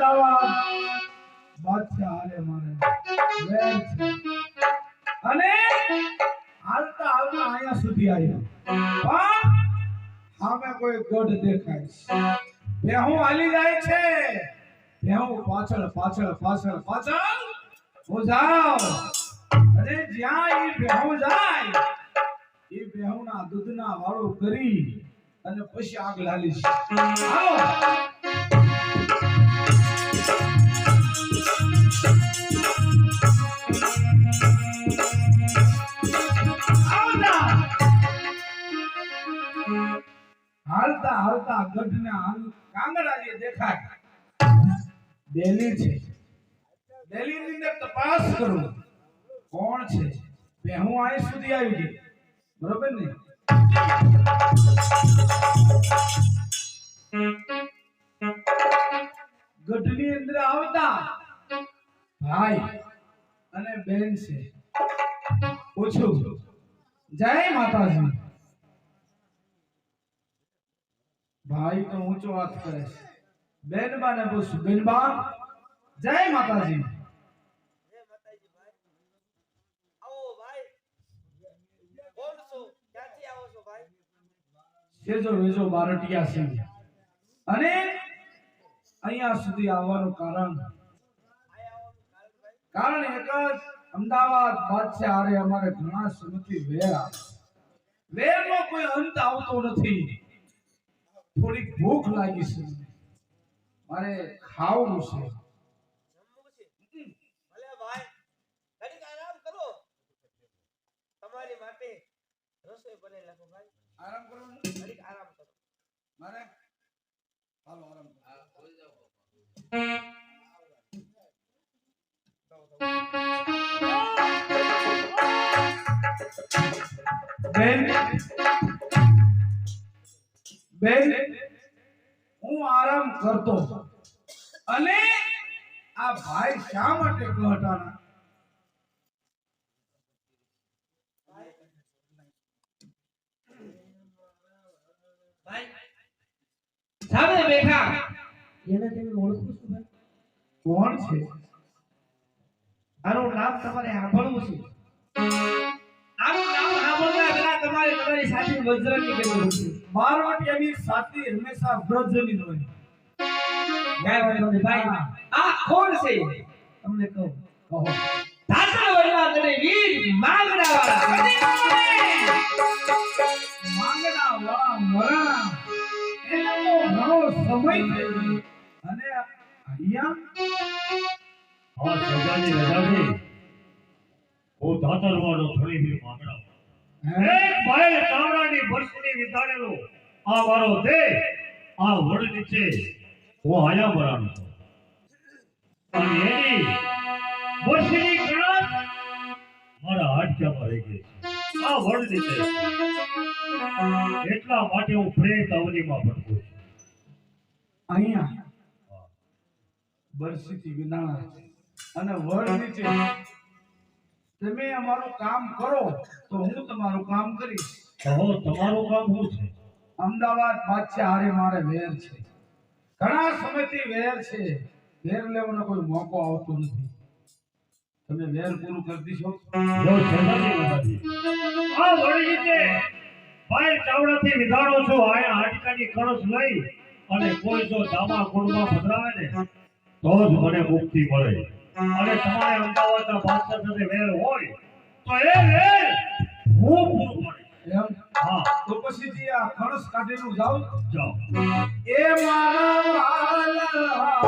અમદાવાદ. બાદશાહ હારે મારે. અને હાલતા હાલતા અહીંયા સુધી આવ્યા. પણ સામે કોઈ ગઢ દેખાય બે હું હાલી જાય છે. ભેહું પાછળ પાછળ પાછળ પાછળ હું જાઉં. અને જ્યાં એ બેહું જાય એ ભેહુંના દૂધના વાળો કરી અને પછી આગ લાલીશ. આવો હાલતા ગઢને કાંગડા જે દેખાય. દિલ્હી છે. દિલ્હીની અંદર તપાસ કરું. કોણ છે? બે, હું અહીં સુધી આવી ગઈ બરોબર ને? ગઢની અંદર આવતા ભાઈ અને બેન છે. પૂછું. જય માતાજી. ભાઈ તો ઊંચો હાથ કરે છે. બેન ને પૂછું બેનબા જય માતાજી. છો અને અહીંયા સુધી આવવાનું કારણ. કારણ એક અમદાવાદ બાદશાહ આરે અમારે ઘણા સમયથી વેર આવે વેરનો કોઈ અંત આવતો નથી. થોડીક ભૂખ લાગી છે મારે ખાવાનું છે. આરામ કરો. તમારી માટે રસોઈ બનાવી આરામ કરો મારે? હાલો આરામ બેન? બેન હું આરામ કરતો. અને આ ભાઈ શા માટે ભાઈ સામે બેઠા. એને તમે ઓળખો છો ભાઈ? કોણ છે? આનું નામ તમારે સાંભળવું છે. સાથે વજ્રની કરવું છે મારવાડિયાની સાથી હંમેશા વ્રજની હોય. વાંધો નહીં ભાઈ? આ કોણ છે? તમને કહું. કહો ધાસણ વડલા તને વીર માંગડા વાળા માંગણા વાળા મરણા. એનો ઘણો સમય અને અહીંયા હા સજાની રજાની હું દાતરવાળો થોડી વીર માંગડા? એક ભાઈ તાવડાની વર્ષની વિતાડેલો. આ મારો દેહ આ વડ નીચે હું આયા બરાણ છું. અને એની વર્ષની કણક મારા હાડક્યામાં રહી ગઈ આ વડ નીચે. એટલા માટે હું પ્રેત અવનીમાં ભટકું છું. અહીંયા બરસીથી વિનાળા અને વડ નીચે. તમે અમારું કામ કરો તો હું તમારું કામ કરીશ. કહો તમારું કામ શું છે? અમદાવાદ બાદશાહ હારે મારે વેર છે. ઘણા સમયથી વેર છે. વેર લેવાનો કોઈ મોકો આવતો નથી. તમે વેર પૂરું કરી દીશો. જો આ વડ નીચે ભાઈ ચાવડાથી વિધાણો છું આયા હાડકાની કળશ લઈ અને કોઈ જો દામા કુળમાં પધરાવે ને તો જ મને મુક્તિ મળે. અને તમારે અમદાવાદના બાદશાહ સાથે વેર હોય તો એ વેર હું પૂરું પડે હા. તો પછી જે આ ખણસ કાઢેલું જાઓ. જાઓ. એ મારા વાલા.